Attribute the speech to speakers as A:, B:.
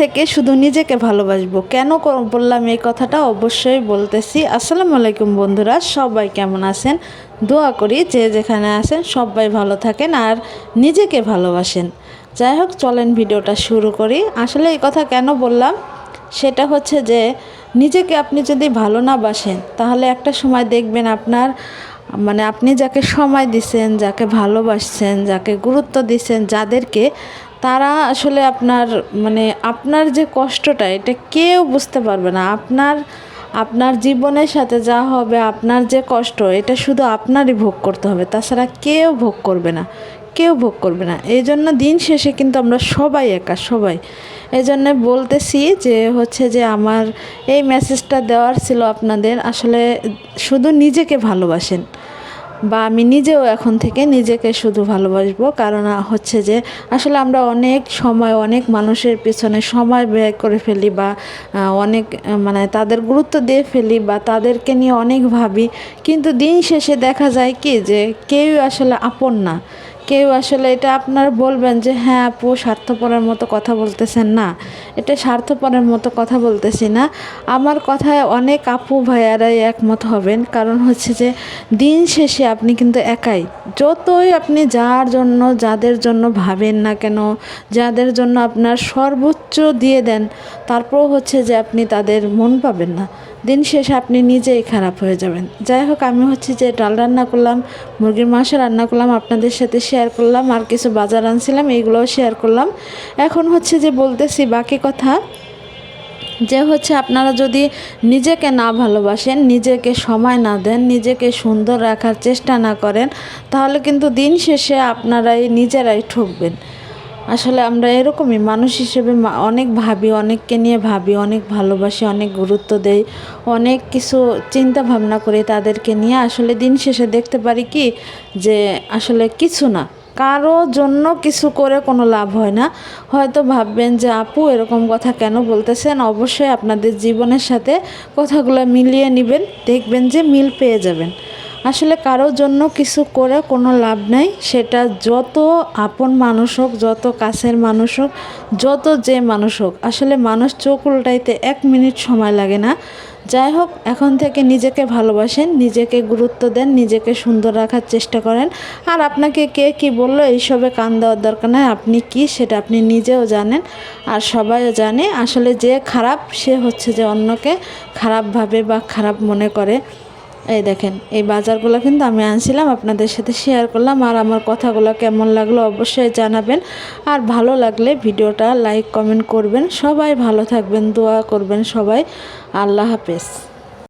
A: থেকে শুধু নিজেকে ভালোবাসবো। কেন বললাম এই কথাটা? অবশ্যই বলতেছি। আসসালামু আলাইকুম বন্ধুরা, সবাই কেমন আছেন? দোয়া করি যে যেখানে আছেন সবাই ভালো থাকেন আর নিজেকে ভালোবাসেন। যাই হোক, চলেন ভিডিওটা শুরু করি। আসলে এই কথা কেন বললাম? সেটা হচ্ছে যে, নিজেকে আপনি যদি ভালো না বাসেন, তাহলে একটা সময় দেখবেন আপনার মানে আপনি যাকে সময় দিচ্ছেন যাকে ভালোবাসছেন, যাকে গুরুত্ব দিচ্ছেন যাদেরকে তারা আসলে আপনার মানে আপনার যে কষ্টটা, এটা কেউ বুঝতে পারবে না। আপনার আপনার জীবনের সাথে যা হবে, আপনার যে কষ্ট, এটা শুধু আপনারই ভোগ করতে হবে। তাছাড়া কেউ ভোগ করবে না। কেউ ভোগ করবে না। এই জন্য দিন শেষে কিন্তু আমরা সবাই একা, সবাই। এই জন্য বলতেছি যে, হচ্ছে যে আমার এই মেসেজটা দেওয়ার ছিল আপনাদের। আসলে শুধু নিজেকে ভালোবাসেন। বা আমি নিজেও এখন থেকে নিজেকে শুধু ভালোবাসবো। কারণ হচ্ছে যে, আসলে আমরা অনেক সময় অনেক মানুষের পিছনে সময় ব্যয় করে ফেলি বা অনেক মানে তাদের গুরুত্ব দিয়ে ফেলি বা তাদেরকে নিয়ে অনেক ভাবি। কিন্তু দিন শেষে দেখা যায় কি যে কেউ আসলে আপন না। কেউ আসলে এটা আপনার বলবেন যে হ্যাঁ আপু, স্বার্থপরের মতো কথা বলতেছেন না। এটা স্বার্থপরের মতো কথা বলতেছি না। আমার কথায় অনেক আপু ভাইয়ারাই একমত হবেন। কারণ হচ্ছে যে, দিন শেষে আপনি কিন্তু একাই। যতই আপনি যার জন্য, যাদের জন্য ভাবেন না কেন, যাদের জন্য আপনার সর্বোচ্চ দিয়ে দেন, তারপরও হচ্ছে যে আপনি তাদের মন পাবেন না। দিন শেষে আপনি নিজেই খারাপ হয়ে যাবেন। যাই হোক, আমি হচ্ছে যে ডাল রান্না করলাম, মুরগির মাংস রান্না করলাম, আপনাদের সাথে শেয়ার করলাম, আর কিছু বাজার আনছিলাম এইগুলোও শেয়ার করলাম। এখন হচ্ছে যে বলতেছি বাকি কথা, যে হচ্ছে আপনারা যদি নিজেকে না ভালোবাসেন, নিজেকে সময় না দেন, নিজেকে সুন্দর রাখার চেষ্টা না করেন, তাহলে কিন্তু দিন শেষে আপনারাই নিজেরাই ঠকবেন। আসলে আমরা এরকমই মানুষ হিসেবে অনেক ভাবি, অনেককে নিয়ে ভাবি, অনেক ভালোবাসি, অনেক গুরুত্ব দেই, অনেক কিছু চিন্তা ভাবনা করি তাদেরকে নিয়ে আসলে দিন শেষে দেখতে পারি কি যে আসলে কিছু না। কারও জন্য কিছু করে কোনো লাভ হয় না। হয়তো ভাববেন যে, আপু, এরকম কথা কেন বলতেছেন? অবশ্যই আপনাদের জীবনের সাথে কথাগুলো মিলিয়ে নেবেন, দেখবেন যে মিল পেয়ে যাবেন। আসলে কারোর জন্য কিছু করে কোনো লাভ নাই। সেটা যত আপন মানুষ হোক, যত কাছের মানুষ হোক, যত যে মানুষ হোক, আসলে মানুষ চোখ উল্টাইতে এক মিনিট সময় লাগে না। যাই হোক, এখন থেকে নিজেকে ভালোবাসেন, নিজেকে গুরুত্ব দেন, নিজেকে সুন্দর রাখার চেষ্টা করেন। আর আপনাকে কে কি বলল, এইসবে কান দেওয়ার দরকার নাই, আপনি কি সেটা আপনি নিজেও জানেন। আর সবাইও জানে, আসলে যে খারাপ, সে হচ্ছে যে অন্যকে খারাপ ভাবে বা খারাপ মনে করে। এই দেখেন, এই বাজারগুলো কিন্তু আমি আনছিলাম, আপনাদের সাথে শেয়ার করলাম, আর আমার কথাগুলো কেমন লাগল অবশ্যই জানাবেন। আর ভালো লাগলে ভিডিওটা লাইক কমেন্ট করবেন। সবাই ভালো থাকবেন, দোয়া করবেন সবাই। আল্লাহ হাফেজ।